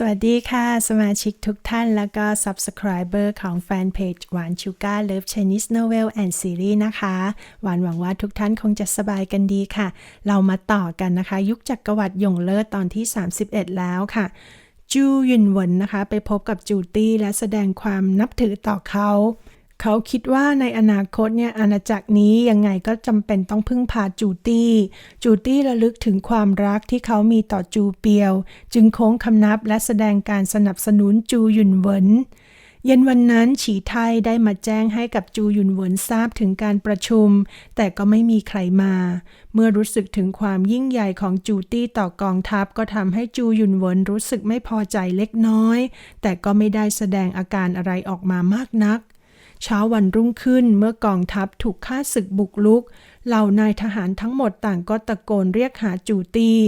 สวัสดีค่ะ สมาชิกทุกท่านแล้วก็ Subscriber ของแฟนเพจหวานชูการ์เลิฟ Chinese Novel and Series นะคะหวานหวังว่าทุกท่านคงจะสบายกันดีค่ะ เรามาต่อกันนะคะ ยุคจักรวรรดิหยงเลิศตอนที่ 31 แล้วค่ะ จูหยุนเหวินนะคะ ไปพบกับจูตี้และแสดงความนับถือต่อเขา เขาคิดว่าในอนาคตเนี่ยอาณาจักรนี้ยังไงก็จำเป็นต้องพึ่งพาจูตี้ จูตี้ระลึกถึงความรักที่เขามีต่อจูเปียว จึงโค้งคำนับและแสดงการสนับสนุนจูหยุนเหวินเย็นวันนั้นฉีไทยได้มาแจ้งให้กับจูหยุนเหวินทราบถึงการประชุม แต่ก็ไม่มีใครมา เมื่อรู้สึกถึงความยิ่งใหญ่ของจูตี้ต่อกองทัพก็ทำให้จูหยุนเหวินรู้สึกไม่พอใจเล็กน้อย แต่ก็ไม่ได้แสดงอาการอะไรออกมามากนัก เช้าวันรุ่งขึ้นเมื่อกองทัพถูกฆ่าศึกบุกลุกเหล่านายทหารทั้งหมดต่างก็ตะโกนเรียกหาจูตี้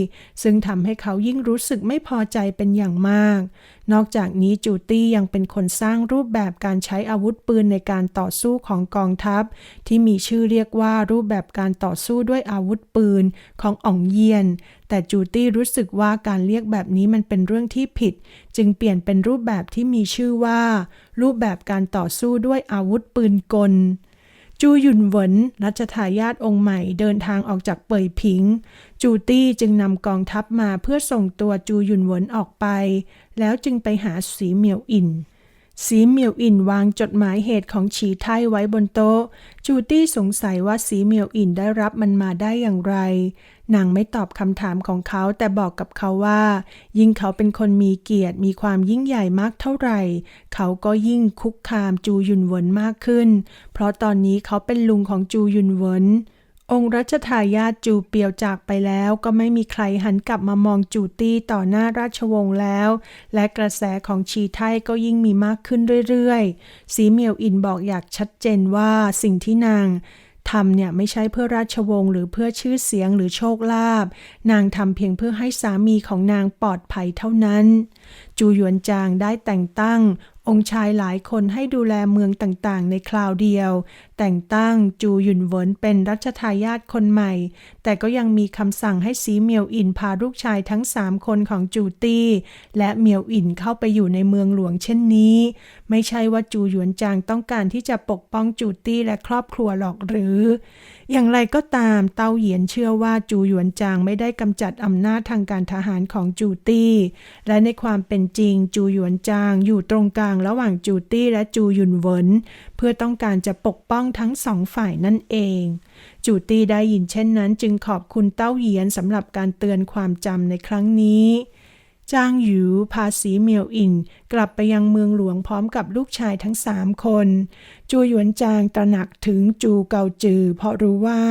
ซึ่งทำให้เขายิ่งรู้สึกไม่พอใจเป็นอย่างมาก นอกจากนี้จูตี้ยังเป็นคนสร้างรูปแบบการใช้อาวุธปืนในการต่อสู้ของกองทัพ ที่มีชื่อเรียกว่ารูปแบบการต่อสู้ด้วยอาวุธปืนของอ่องเยียน แต่จูตี้รู้สึกว่าการเรียกแบบนี้มันเป็นเรื่องที่ผิด จึงเปลี่ยนเป็นรูปแบบที่มีชื่อว่า รูปแบบการต่อสู้ด้วยอาวุธปืนกล จูหยุนเหวินรัชทายาทองค์ใหม่เดินทางออกจากเป่ยผิง จูตี้จึงนำกองทัพมาเพื่อส่งตัวจูหยุนเหวินออกไป แล้วจึงไปหาสีเหมียวอินสีเหมียวอินวางจดหมายเหตุของฉีไทไว้บนโต๊ะ จูตี้สงสัยว่าสีเหมียวอินได้รับมันมาได้อย่างไร นางไม่ตอบคำถามของเขาแต่บอกกับเขาว่า ยิ่งเขาเป็นคนมีเกียรติมีความยิ่งใหญ่มากเท่าไหร่ เขาก็ยิ่งคุกคามจูยุนเวินมากขึ้น เพราะตอนนี้เขาเป็นลุงของจูยุนเวินองค์รัชทายาทจูเปียวจากไปแล้วก็ไม่มีใครหันกลับมามองจูตี้ต่อหน้าราชวงศ์แล้ว และกระแสของชีไทยก็ยิ่งมีมากขึ้นเรื่อยๆ สีเมียวอินบอกอยากชัดเจนว่าสิ่งที่นาง ทำเนี่ยไม่ใช่เพื่อราชวงศ์หรือเพื่อชื่อเสียงหรือโชคลาภ นางทำเพียงเพื่อให้สามีของนางปลอดภัยเท่านั้น จูหยวนจางได้แต่งตั้ง องค์ชายหลายคนให้ดูแลเมืองต่างๆ ในคราวเดียว แต่งตั้งจูหยุนเหวินเป็นรัชทายาทคนใหม่ แต่ก็ยังมีคำสั่งให้สีเหมียวอินพาลูกชายทั้งสามคนของจูตี้และเหมียวอินเข้าไปอยู่ในเมืองหลวงเช่นนี้ ไม่ใช่ว่าจูหยวนจางต้องการที่จะปกป้องจูตี้และครอบครัวหรอกหรือ อย่างไรก็ตามเต้าเหยียนเชื่อว่าจูหยวนจางไม่ได้กำจัดอำนาจทางการทหารของจูตี้ และในความเป็นจริงจูหยวนจางอยู่ตรงกลางระหว่างจูตี้และจูหยุนเหวินเพื่อต้องการจะปกป้องทั้งสองฝ่ายนั่นเอง จูตี้ได้ยินเช่นนั้นจึงขอบคุณเต้าเหยียนสำหรับการเตือนความจำในครั้งนี้ จางหยูพาสีเมียวอิน กลับไปยังเมืองหลวงพร้อมกับลูกชายทั้งสามคน จูหยวนจางตระหนักถึงจูเกาจือ เพราะรู้ว่า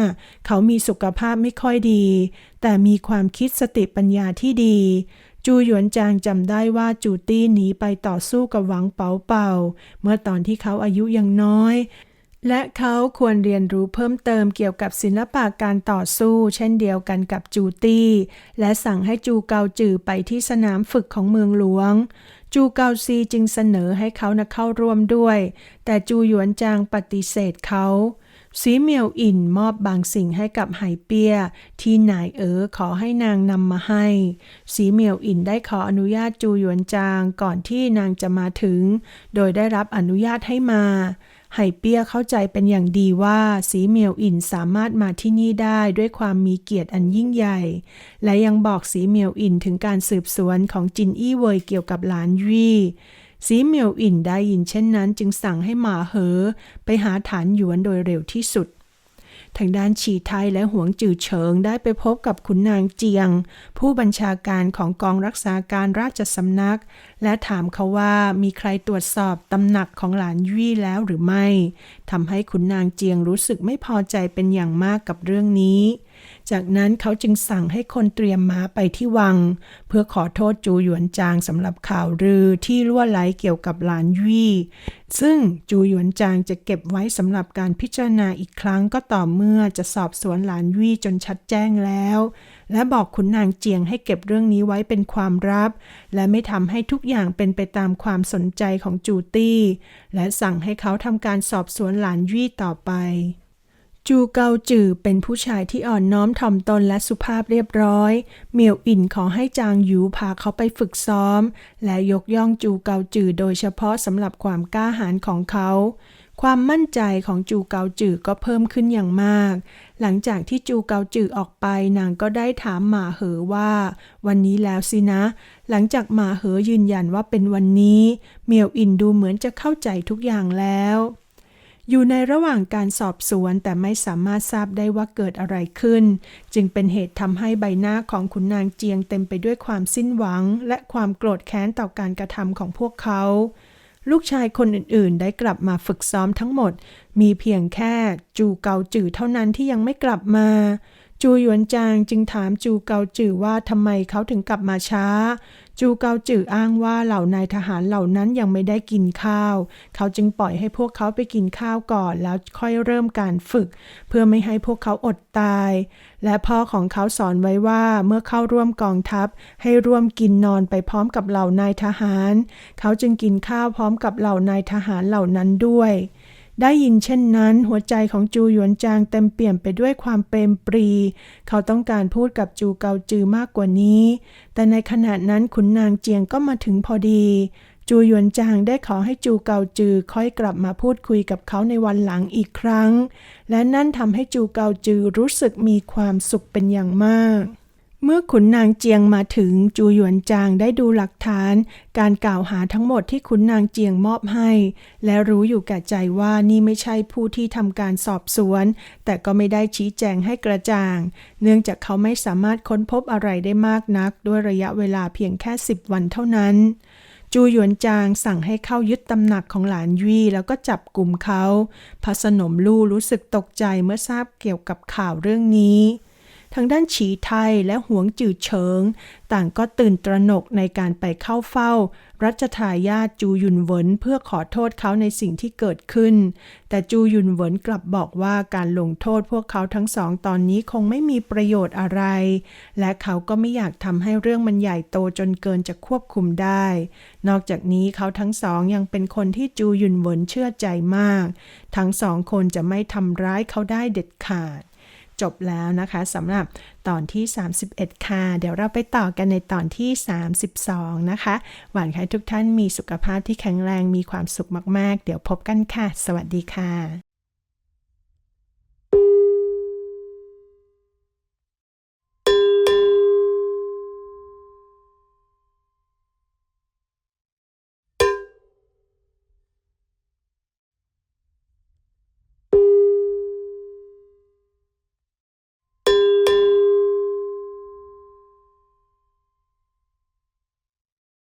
เขามีสุขภาพไม่ค่อยดี แต่มีความคิดสติปัญญาที่ดี จูหยวนจางจำได้ว่าจูตี้หนีไปต่อสู้กับหวังเปาเป่า เมื่อตอนที่เขาอายุยังน้อย และเขาควรเรียนรู้เพิ่มเติมเกี่ยวกับศิลปะการต่อสู้ เช่นเดียวกันกับจูตี้ และสั่งให้จูเกาจือไปที่สนามฝึกของเมืองหลวง จูเกาซีจึงเสนอให้เขานะเข้าร่วมด้วย แต่จูหยวนจางปฏิเสธเขาสีเมียวอินมอบบางสิ่งให้กับไหเปียที่นายเอ๋อขอให้นางนำมาให้สีเมียวอินได้ขออนุญาตจูหยวนจางก่อนที่นางจะมาถึง โดยได้รับอนุญาตให้มา ไหเปี้ยเข้าใจเป็นอย่างดีว่าสีเหมียวอินสามารถมาที่นี่ได้ด้วยความมีเกียรติอันยิ่งใหญ่ และยังบอกสีเหมียวอินถึงการสืบสวนของจินอี้เวยเกี่ยวกับหลานยี่สีเหมียวอินได้ยินเช่นนั้นจึงสั่งให้หมาเหอ ไปหาฐานหยวนโดยเร็วที่สุด ทางด้านฉีไทยและหวงจือเฉิงได้ไปพบกับขุนนางเจียง ผู้บัญชาการของกองรักษาการราชสำนัก และถามเขาว่ามีใครตรวจสอบตำหนักของหลานยี่แล้วหรือไม่ทำให้ขุนนางเจียงรู้สึกไม่พอใจเป็นอย่างมากกับเรื่องนี้ จากนั้นเขาจึงสั่งให้คนเตรียมม้าไปที่วัง เพื่อขอโทษจูหยวนจางสำหรับข่าวลือที่ล่วไหลเกี่ยวกับหลานยี่ซึ่งจูหยวนจางจะเก็บไว้สำหรับการพิจารณาอีกครั้งก็ต่อเมื่อจะสอบสวนหลานยี่จนชัดแจ้งแล้ว และบอกขุนนางเจียงให้เก็บเรื่องนี้ไว้เป็นความลับ และไม่ทำให้ทุกอย่างเป็นไปตามความสนใจของจูตี้ และสั่งให้เขาทำการสอบสวนหลานยี่ต่อไป จูเกาจือเป็นผู้ชายที่อ่อนน้อมถ่อมตนและสุภาพเรียบร้อย เมียวอินขอให้จางหยูพาเขาไปฝึกซ้อม และยกย่องจูเกาจือโดยเฉพาะสำหรับความกล้าหาญของเขา ความมั่นใจของจูเกาจือก็เพิ่มขึ้นอย่างมาก หลังจากที่จูเกาจือออกไปนางก็ได้ถามหมาเหอว่า วันนี้แล้วสินะ หลังจากหมาเหอยืนยันว่าเป็นวันนี้ เมียวอินดูเหมือนจะเข้าใจทุกอย่างแล้ว อยู่ในระหว่างการสอบสวนแต่ไม่สามารถทราบได้ว่าเกิดอะไรขึ้น จึงเป็นเหตุทำให้ใบหน้าของขุนนางเจียงเต็มไปด้วยความสิ้นหวัง และความโกรธแค้นต่อการกระทำของพวกเขา ลูกชายคนอื่นๆ ได้กลับมาฝึกซ้อมทั้งหมด มีเพียงแค่จูเกาจือเท่านั้นที่ยังไม่กลับมา จูหยวนจางจึงถามจูเกาจือว่าทำไมเขาถึงกลับมาช้า จูเกาจืออ้างว่าเหล่านายทหารเหล่านั้นยังไม่ได้กินข้าว เขาจึงปล่อยให้พวกเขาไปกินข้าวก่อนแล้วค่อยเริ่มการฝึก เพื่อไม่ให้พวกเขาอดตาย และพ่อของเขาสอนไว้ว่าเมื่อเข้าร่วมกองทัพ ให้ร่วมกินนอนไปพร้อมกับเหล่านายทหาร เขาจึงกินข้าวพร้อมกับเหล่านายทหารเหล่านั้นด้วย ได้ยินเช่นนั้น หัวใจของจูหยวนจางเต็มเปี่ยมไปด้วยความเปรมปรี เขาต้องการพูดกับจูเกาจือมากกว่านี้ แต่ในขณะนั้นขุนนางเจียงก็มาถึงพอดี จูหยวนจางได้ขอให้จูเกาจือค่อยกลับมาพูดคุยกับเขาในวันหลังอีกครั้ง และนั่นทำให้จูเกาจือรู้สึกมีความสุขเป็นอย่างมาก เมื่อขุนนางเจียงมาถึงจูหยวนจางได้ดูหลักฐาน การกล่าวหาทั้งหมดที่ขุนนางเจียงมอบให้ และรู้อยู่แก่ใจว่านี่ไม่ใช่ผู้ที่ทำการสอบสวน แต่ก็ไม่ได้ชี้แจงให้กระจ่าง เนื่องจากเขาไม่สามารถค้นพบอะไรได้มากนัก ด้วยระยะเวลาเพียงแค่ 10 วันเท่านั้น จูหยวนจางสั่งให้เข้ายึดตำหนักของหลานยี่แล้วก็จับกลุ่มเขาพระสนมลู่รู้สึกตกใจเมื่อทราบเกี่ยวกับข่าวเรื่องนี้ ทางด้านฉีไทยและหวงจือเฉิง ต่างก็ตื่นตระหนกในการไปเข้าเฝ้า รัชทายาทจูยุนเหวินเพื่อขอโทษเขาในสิ่งที่เกิดขึ้น แต่จูยุนเหวินกลับบอกว่าการลงโทษพวกเขาทั้งสองตอนนี้คงไม่มีประโยชน์อะไร และเขาก็ไม่อยากทำให้เรื่องมันใหญ่โตจนเกินจะควบคุมได้ นอกจากนี้เขาทั้งสองยังเป็นคนที่จูยุนเหวินเชื่อใจมาก ทั้งสองคนจะไม่ทำร้ายเขาได้เด็ดขาด จบแล้วนะคะสำหรับตอนที่ 31 ค่ะ เดี๋ยวเราไปต่อกันในตอนที่ 32 นะคะ หวังให้ทุกท่านมีสุขภาพที่แข็งแรงมีความสุขมาก ๆ เดี๋ยวพบกันค่ะ สวัสดีค่ะ